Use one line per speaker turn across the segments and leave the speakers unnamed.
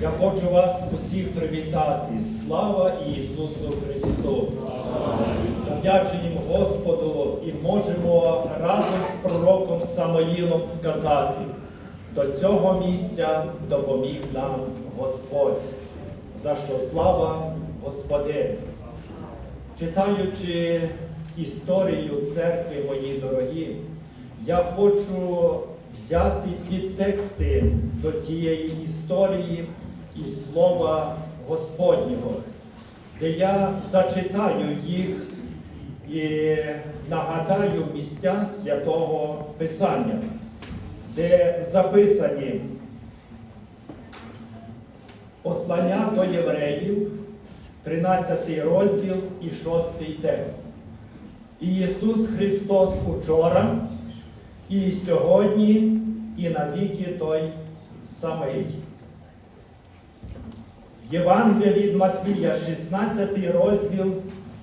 Я хочу вас усіх привітати. Слава Ісусу Христу! Завдяченням Господу і можемо разом з пророком Самоїлом сказати, до цього місця допоміг нам Господь, за що слава Господи. Читаючи історію церкви, мої дорогі, я хочу взяти підтексти до цієї історії і слова Господнього, де я зачитаю їх і нагадаю місця святого Писання, де записані послання до євреїв, 13 розділ і 6 текст. І Ісус Христос учора, і сьогодні, і навіки той самий. Євангелія від Матвія, 16 розділ,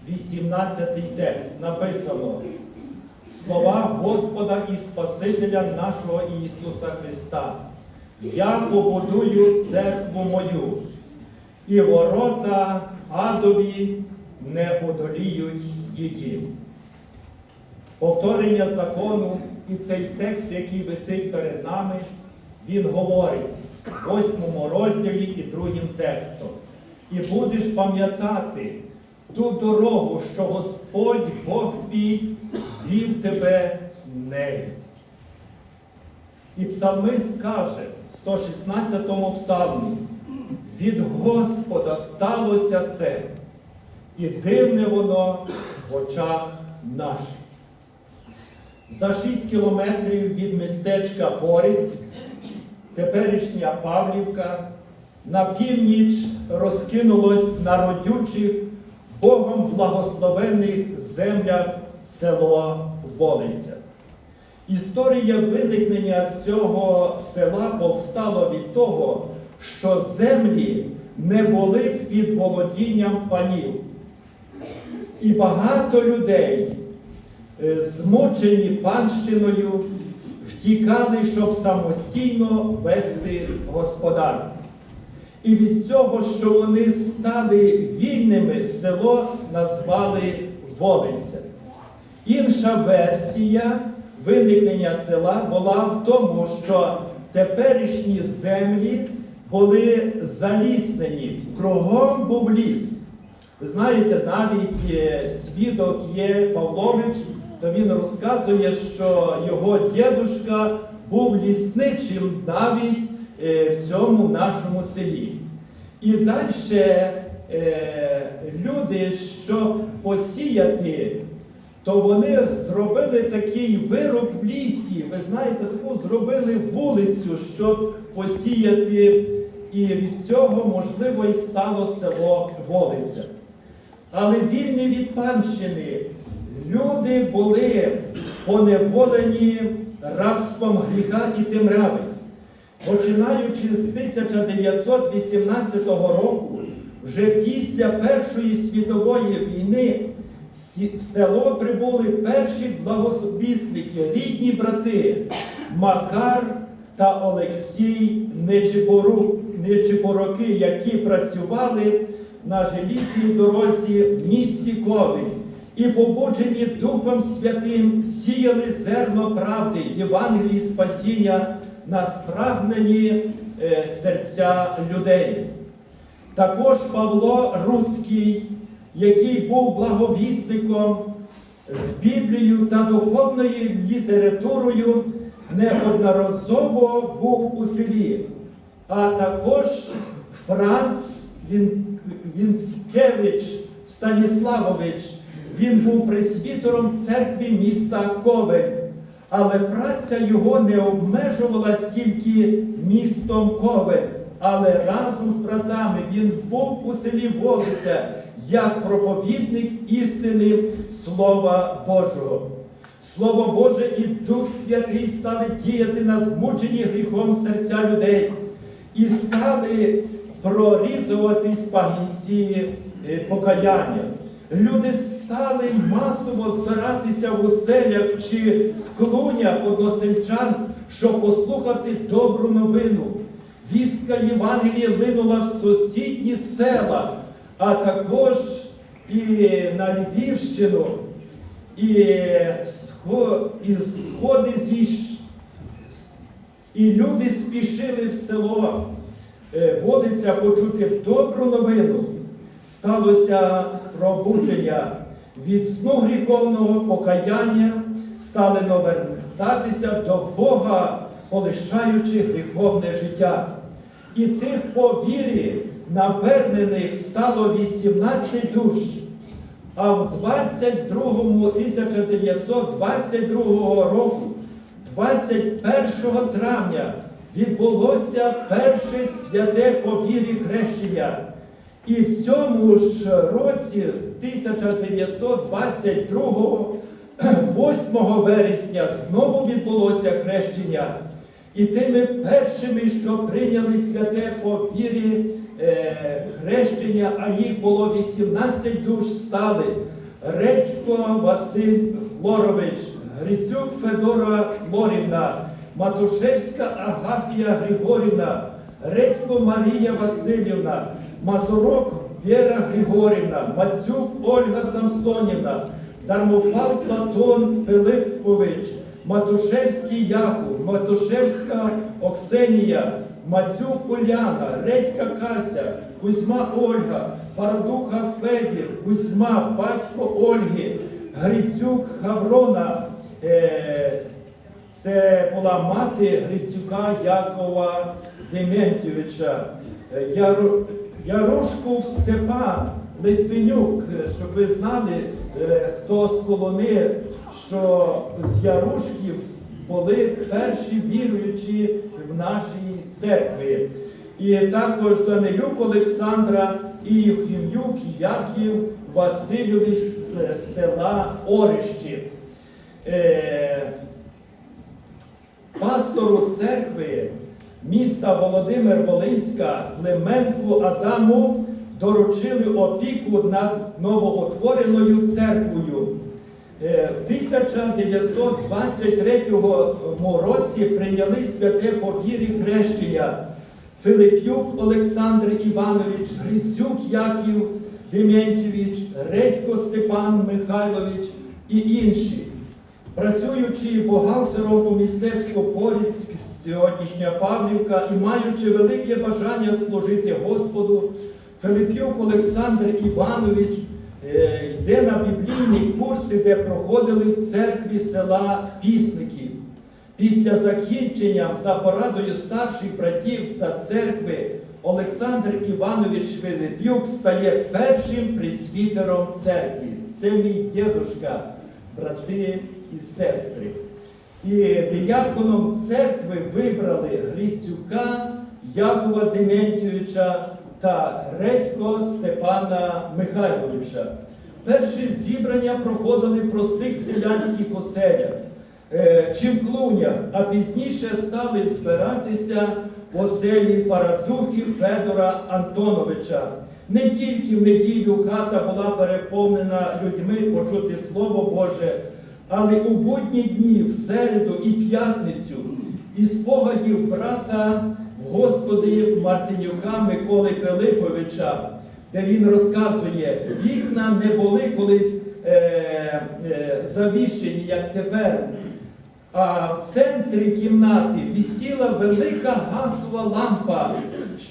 18 текст. Написано слова Господа і Спасителя нашого Ісуса Христа. Я побудую церкву мою, і ворота адові не одоліють її. Повторення закону і цей текст, який висить перед нами, він говорить восьмому розділі і другим текстом. І будеш пам'ятати ту дорогу, що Господь Бог твій вів тебе нею. І псалмист каже в 116-му псалмі, від Господа сталося це, і дивне воно в очах наших. За 6 кілометрів від містечка Борець, теперішня Павлівка, на північ розкинулось на родючих, Богом благословених землях село Волиця. Історія виникнення цього села повстала від того, що землі не були під володінням панів. І багато людей, е, змучені панщиною, втікали, щоб самостійно вести господарку. І від цього, що вони стали вільними, село назвали Волиця. Інша версія виникнення села була в тому, що теперішні землі були заліснені, кругом був ліс. Знаєте, навіть е, свідок є Павлович, то він розказує, що його дідушка був лісничим навіть е, в цьому нашому селі. І далі люди, щоб посіяти, то вони зробили такий вироб в лісі. Ви знаєте, таку зробили вулицю, щоб посіяти. І від цього, можливо, і стало село Волиця. Але вільні від панщини люди були поневолені рабством гріха і темряви. Починаючи з 1918 року, вже після Першої світової війни в село прибули перші благовісники, рідні брати Макар та Олексій Нечипороки, які працювали на желізній дорозі в місті Ковель і, побуджені Духом Святим, сіяли зерно правди, Євангелії спасіння на спрагнені е, серця людей. Також Павло Руцький, який був благовісником з Біблією та духовною літературою, неодноразово був у селі, а також Франц Вінцкевич Станіславович. Він був пресвітером церкви міста Ковель, але праця його не обмежувалась тільки містом Ковель, але разом з братами він був у селі Волиця як проповідник істини Слова Божого. Слово Боже і Дух Святий стали діяти на змучені гріхом серця людей і стали прорізуватись пагінці е, покаяння. Люди стали масово збиратися в оселях чи в клунях односельчан, щоб послухати добру новину. вістка Євангелія линула в сусідні села, а також і на Львівщину, і, сходи зійш. І люди спішили в село е, Волиця почути добру новину. Сталося пробудження від сну гріховного покаяння, стали навертатися до Бога, полишаючи гріховне життя. І тих по вірі навернених стало 18 душ. А в 22 1922 року, 21 травня, відбулося перше святе по вірі хрещення. І в цьому ж році, 1922, 8 вересня, знову відбулося хрещення. І тими першими, що прийняли святе по вірі е, хрещення, а їх було 18 душ, стали Редько Василь Хлорович, Грицюк Федора Хлорівна, Матушевська Агафія Григорівна, Редько Марія Васильівна, Мазурок Віра Григорівна, Мацюк Ольга Самсонівна, Дармофал Платон Пилипович, Матушевський Яков, Матушевська Оксенія, Мацюк Уляна, Редька Кася, Кузьма Ольга, Парадуха Федір, Кузьма, батько Ольги, Грицюк Хаврона. Е, це була мати Грицюка Якова Дементьовича, Е, Ярушков Степан Литвинюк, е, щоб ви знали, е, хто з колони, що з Ярушків були перші віруючі в нашій церкві. І також Данилюк Олександра і Юхім'юк Яків Васильович з е, села Орищі. Пастору церкви міста Володимир Волинська Клименку Адаму доручили опіку над новоутвореною церквою. Е, В 1923 році прийняли святе повірі хрещення Филип'юк Олександр Іванович, Грицюк Яків Дементьєвич, Редько Степан Михайлович і інші. Працюючи бухгалтером у містечку Поріцьк, сьогоднішня Павлівка, і маючи велике бажання служити Господу, Филип'юк Олександр Іванович е, йде на біблійні курси, де проходили в церкві села Пісників. Після закінчення за порадою старших братів за церкви Олександр Іванович Филип'юк стає першим пресвітером церкви. Це мій дідушка, брати і сестри. І дияконом церкви вибрали Грицюка Якова Дементьовича та Редько Степана Михайловича. Перші зібрання проходили в простих селянських оселях е, чи в клунях, а пізніше стали збиратися в оселі Парадухів Федора Антоновича. Не тільки в неділю хата була переповнена людьми почути Слово Боже, але у будні дні, в середу і п'ятницю, із спогадів брата Господи Мартинюка Миколи Пилиповича, де він розказує, вікна не були колись е, е, завішені, як тепер. А в центрі кімнати висіла велика газова лампа,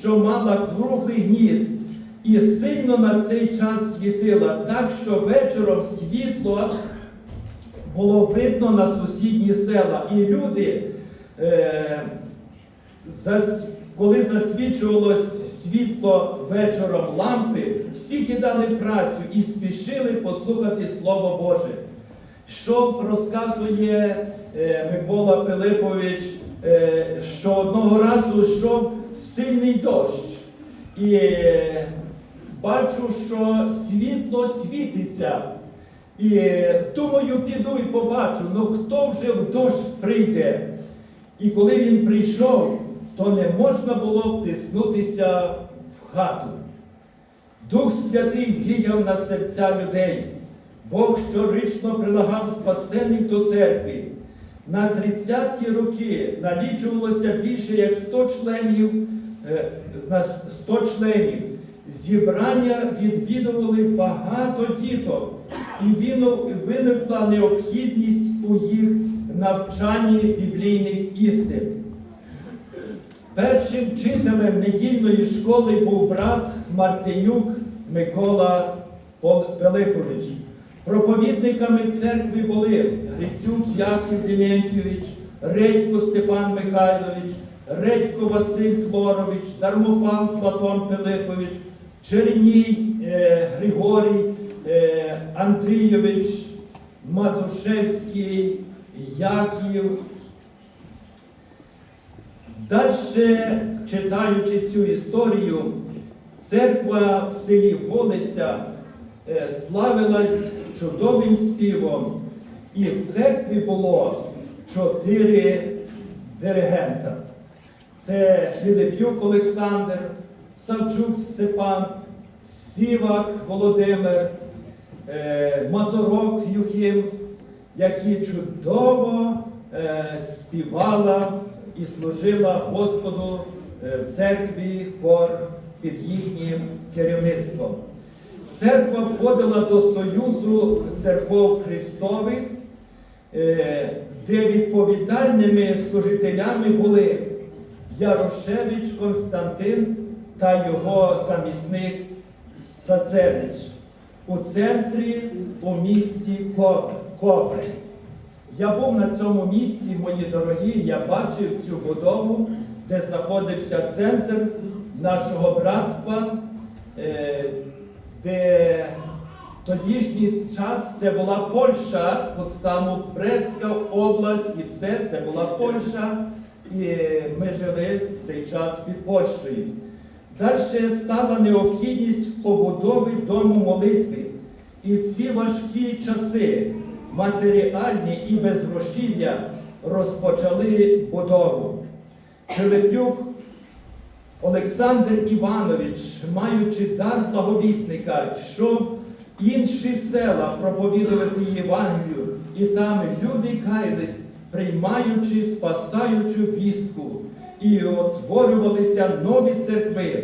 що мала круглий гніт, і сильно на цей час світила, так що вечором світло було видно на сусідні села. І люди, е, зас- коли засвічувалось світло вечором лампи, всі кидали працю і спішили послухати Слово Боже. Що розказує е, Микола Пилипович, е, що одного разу йшов сильний дощ. І е, бачу, що світло світиться. І думаю, піду і побачу, ну хто вже в дощ прийде. І коли він прийшов, то не можна було втиснутися в хату. Дух Святий діяв на серця людей. Бог щорично прилагав спасенних до церкви. На 30-ті роки налічувалося більше як 100 членів е, на 100 членів. Зібрання відвідували багато діток, і виникла необхідність у їх навчанні біблійних істин. Першим вчителем недільної школи був брат Мартинюк Микола Пилипович. Проповідниками церкви були Грицюк Яків Дементьович, Редько Степан Михайлович, Редько Василь Флорович, Дармофан Платон Пилипович, Черній е, Григорій Андрійович, Матушевський, Яків Далі, читаючи цю історію, церква в селі Волиця е, славилась чудовим співом, і в церкві було чотири диригента. Це Філип'юк Олександр, Савчук Степан, Сівак Володимир, е, Мазурок Юхим, які чудово е, співала і служила Господу е, в церкві хор під їхнім керівництвом. Церква входила до Союзу церков Христових, е, де відповідальними служителями були Ярошевич Константин та його замісник Сацевич у центрі у місті Кобри. Я був на цьому місці, мої дорогі, я бачив цю будову, де знаходився центр нашого братства, е, де тодішній час це була Польща, от саме Бреська область і все це була Польща, і ми жили в цей час під Польщею. Далі стала необхідність в побудові дому молитви. І в ці важкі часи, матеріальні і безгрошів'я розпочали будову. Пилипюк Олександр Іванович, маючи дар благовісника, йшов інші села проповідувати Євангелію, і там люди каялись, приймаючи, спасаючу вістку, і утворювалися нові церкви.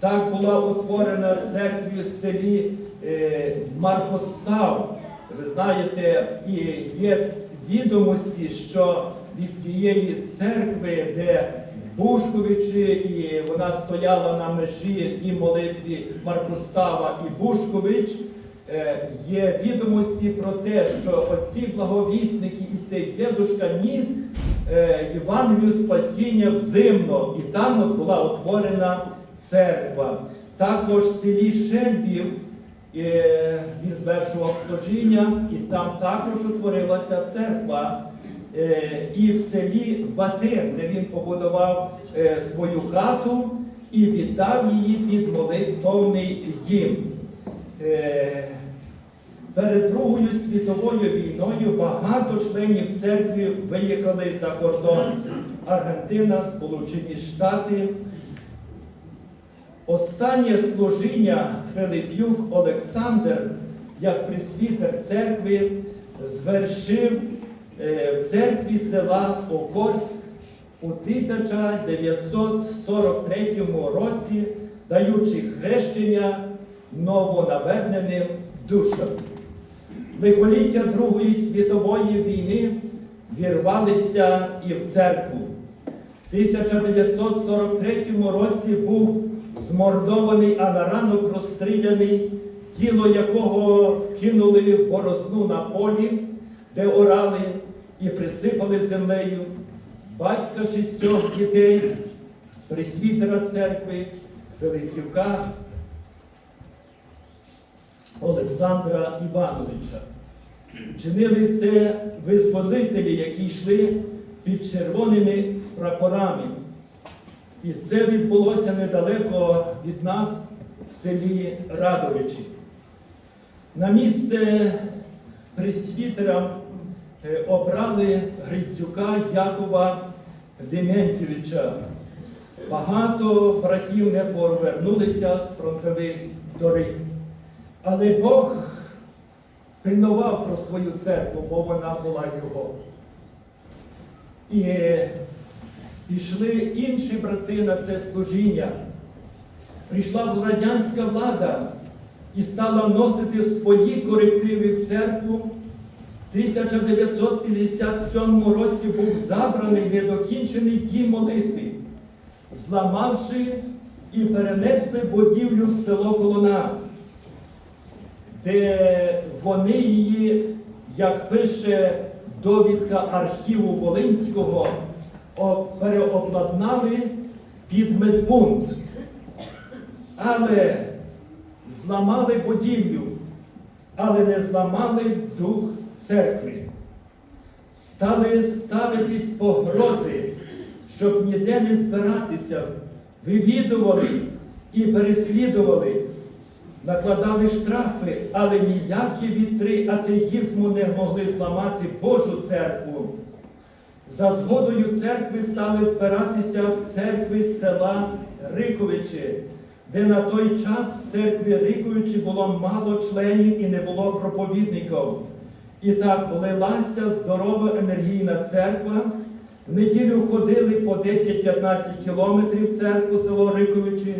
Так була утворена церква в селі е, Маркостав. Ви знаєте, і є відомості, що від цієї церкви, де Бушковичі, і вона стояла на межі тій молитві Маркостава і Бушкович, е, є відомості про те, що оці благовісники і цей дедушка ніс Євангелію спасіння взимно, і там була утворена церква. Також в селі Шембів е, він звершував служіння, і там також утворилася церква. Е, І в селі Ватин, де він побудував е, свою хату і віддав її під молитовний дім. Перед Другою світовою війною багато членів церкви виїхали за кордон. Аргентина, Сполучені Штати. Останнє служіння Филип'юк Олександр, як присвітер церкви, звершив е, в церкві села Окольськ у 1943 році, даючи хрещення новонаверненим душам. Лихоліття Другої світової війни вірвалися і в церкву. В 1943 році був змордований, а на ранок розстріляний, тіло якого вкинули в борозну на полі, де орали і присипали землею батька шістьох дітей, пресвітера церкви Филипівка Олександра Івановича. Чинили це визволителі, які йшли під червоними прапорами. І це відбулося недалеко від нас в селі Радовичі. На місце пресвітера е, обрали Грицюка Якова Дементьовича. Багато братів не повернулися з фронтових доріг. Але Бог пильнував про свою церкву, бо вона була його. І пішли інші брати на це служіння. Прийшла радянська влада і стала вносити свої корективи в церкву. В 1957 році був забраний недокінчений дім молитви, зламавши і перенесли будівлю в село Колона, де вони її, як пише довідка архіву Волинського, переобладнали під медпункт. Але зламали будівлю, але не зламали дух церкви. Стали ставитись погрози, щоб ніде не збиратися, вивідували і переслідували, накладали штрафи, але ніякі вітри атеїзму не могли зламати Божу церкву. За згодою церкви стали збиратися в церкві села Риковичі, де на той час в церкві Риковичі було мало членів і не було проповідників. І так влилася здорова енергійна церква. В неділю ходили по 10-15 кілометрів церкву село Риковичі,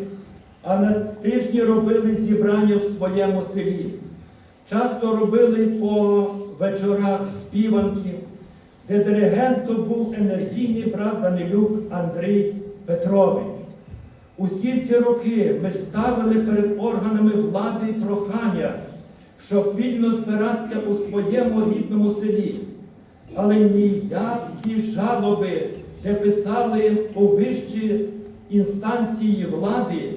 а на тижні робили зібрання в своєму селі. Часто робили по вечорах співанки, де диригентом був енергійний брат Данилюк Андрій Петрович. Усі ці роки ми ставили перед органами влади прохання, щоб вільно збиратися у своєму рідному селі. Але ніякі жалоби, де писали у вищі інстанції влади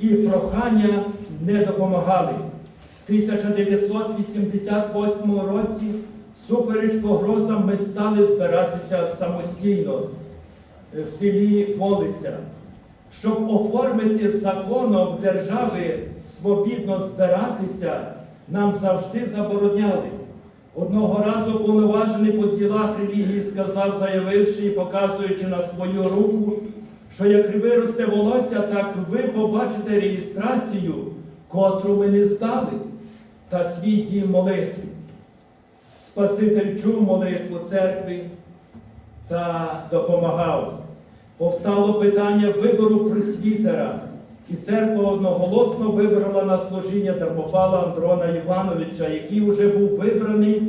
і прохання не допомагали. В 1988 році, супереч погрозам, ми стали збиратися самостійно е, в селі Волиця. Щоб оформити законом в державі свобідно збиратися, нам завжди забороняли. Одного разу повноважений по ділах релігії сказав, заявивши і показуючи на свою руку, що як виросте волосся, так ви побачите реєстрацію, котру ми не здали, та свій дім молитви. Спаситель чув молитву церкви та допомагав. Повстало питання вибору пресвітера, і церква одноголосно вибрала на служіння Дармофала Андрона Івановича, який вже був вибраний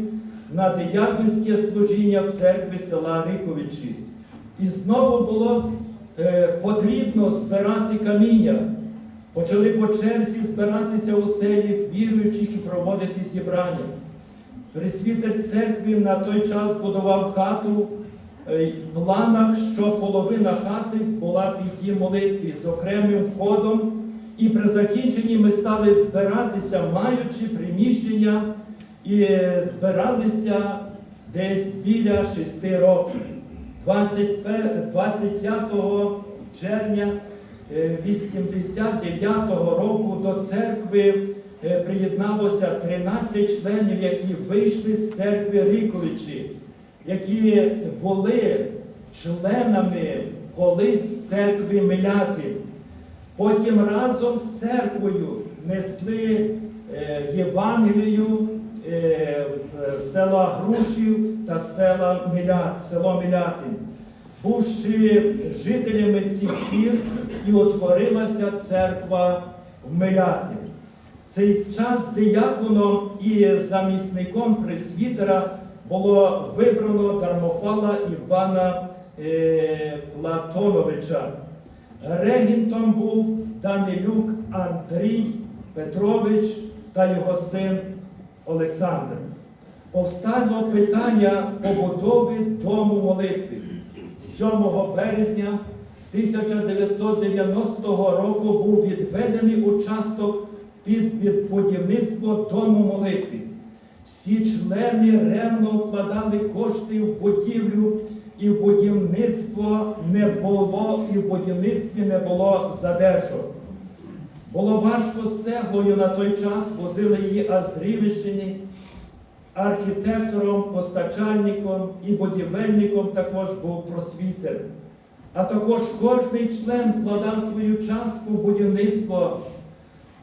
на дияконське служіння в церкві села Риковичі. І знову було потрібно збирати каміння. Почали по черзі збиратися у селі віруючих і проводити зібрання. Пресвітер церкви на той час будував хату е, в планах, що половина хати була під її молитві з окремим входом, і при закінченні ми стали збиратися, маючи приміщення, і е, збиралися десь біля шести років. 25 25 червня е, 89-го року до церкви е, приєдналося 13 членів, які вийшли з церкви Ріковичі, які були членами колись в церкві Миляти. Потім разом з церквою несли е, Євангелію е, в села Грушів та села Милят, село Милятин. Бувши жителями цих сіл, і утворилася церква в Миляти. Цей час дияконом і замісником пресвітера було вибрано дармофала Івана е, Платоновича. Регентом був Данилюк Андрій Петрович та його син Олександр. Повстало питання побудови дому молитви. 7 березня 1990 року був відведений участок під будівництво дому молитви. Всі члени ревно вкладали кошти в будівлю, і в будівництво не було, і в будівництві не було задержок. Було важко з цеглою на той час, возили її аж з Рівищини. Архітектором, постачальником і будівельником також був просвітер. А також кожний член вкладав свою частку в будівництво.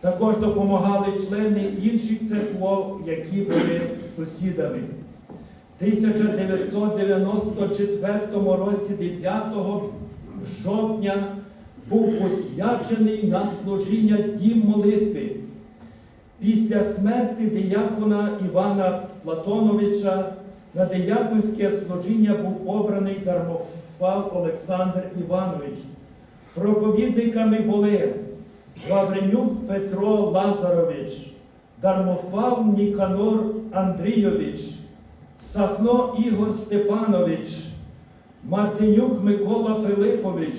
Також допомагали члени інших церков, які були сусідами. 1994 році 9 жовтня був посвячений на служіння дім молитви. Після смерті диякона Івана Платоновича на дияконське служіння був обраний Дармофал Олександр Іванович. Проповідниками були Гавренюк Петро Лазарович, Дармофал Ніканор Андрійович, Сахно Ігор Степанович, Мартинюк Микола Пилипович,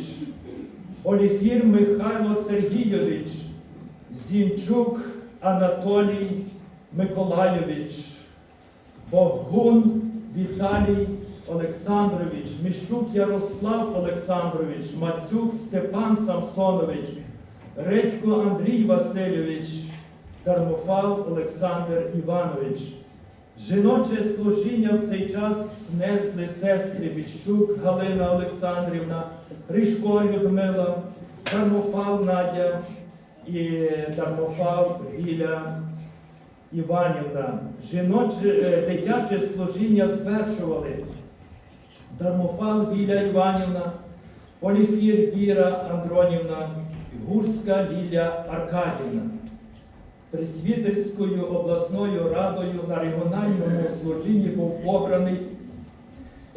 Оліфір Михайло Сергійович, Зінчук Анатолій Миколайович, Богун Віталій Олександрович, Міщук Ярослав Олександрович, Мацюк Степан Самсонович, Редько Андрій Васильович, Дармофал Олександр Іванович. Жіноче служіння в цей час несли сестри Віщук Галина Олександрівна, Ришко Людмила, Дармофал Надя і Дармофал Віля Іванівна. Жіноче е, дитяче служіння звершували Дармофал Віля Іванівна, Поліфір Віра Андронівна, Гурська Ліля Аркадівна. Пресвітерською обласною радою на регіональному служінні був обраний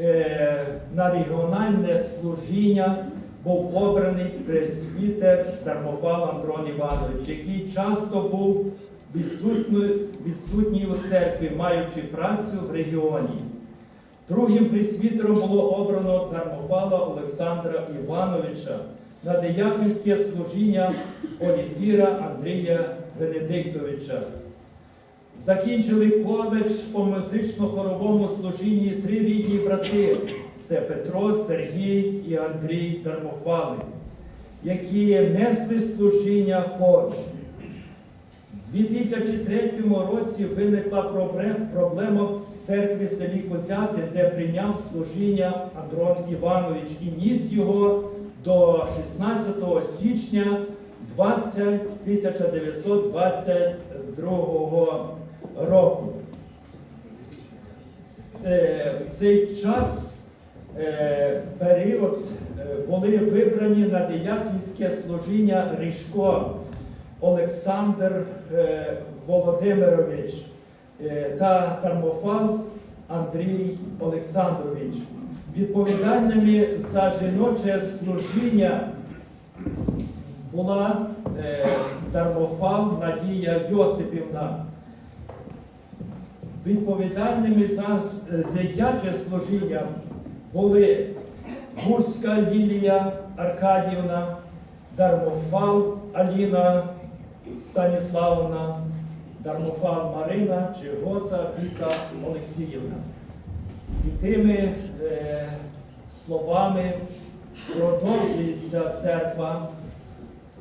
е, на регіональне служіння був обраний пресвітер Дармофал Андрон Іванович, який часто був відсутній у церкві, маючи працю в регіоні. Другим пресвітером було обрано Дармофала Олександра Івановича на дияконське служіння Оліфіра Андрія Венедиктовича. Закінчили коледж по музично-хоровому служінні три рідні брати. Це Петро, Сергій і Андрій Дармофали, які несли служіння хору. У 2003 році виникла проблема в церкві селі Козяти, де прийняв служіння Андрон Іванович і ніс його до 16 січня 20 1922 року. Е, В цей час е, період е, були вибрані на дияківське служіння Рішко Олександр е, Володимирович е, та Тармофал Андрій Олександрович. Відповідальними за жіноче служіння була е, Дармофал Надія Йосипівна. Відповідальними за дитяче служіння були Гурська Лілія Аркадівна, Дармофал Аліна Станіславовна, Дармофал Марина, Чигота Віка Олексіївна. І тими е, словами продовжується церква.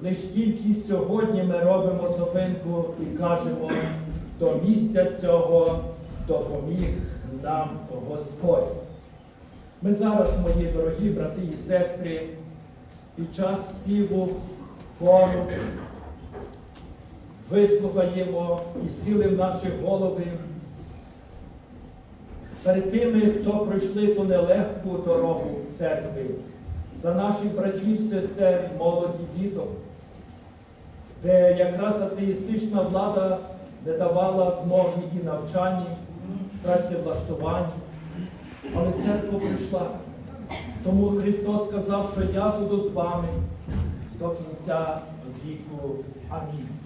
Лиш тільки сьогодні ми робимо зупинку і кажемо, до місця цього допоміг нам Господь. Ми зараз, мої дорогі брати і сестри, під час співу хору вислухаємо і схилимо наші голови перед тими, хто пройшли ту нелегку дорогу в церкві, за наших братів, сестер, молоді діток, де якраз атеїстична влада не давала змоги і навчанні, працевлаштуванні. Але церква прийшла. Тому Христос сказав, що я буду з вами до кінця віку. Амінь.